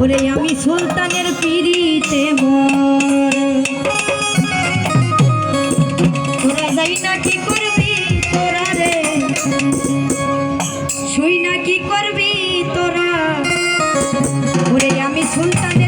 ওরে আমি সুলতানের পিড়িতে মর। তোরা না কি করবি তোরা রে? শুই না কি করবি তোরা? ওরে আমি সুলতানের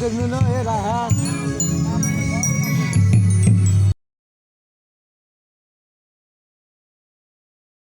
gönlünü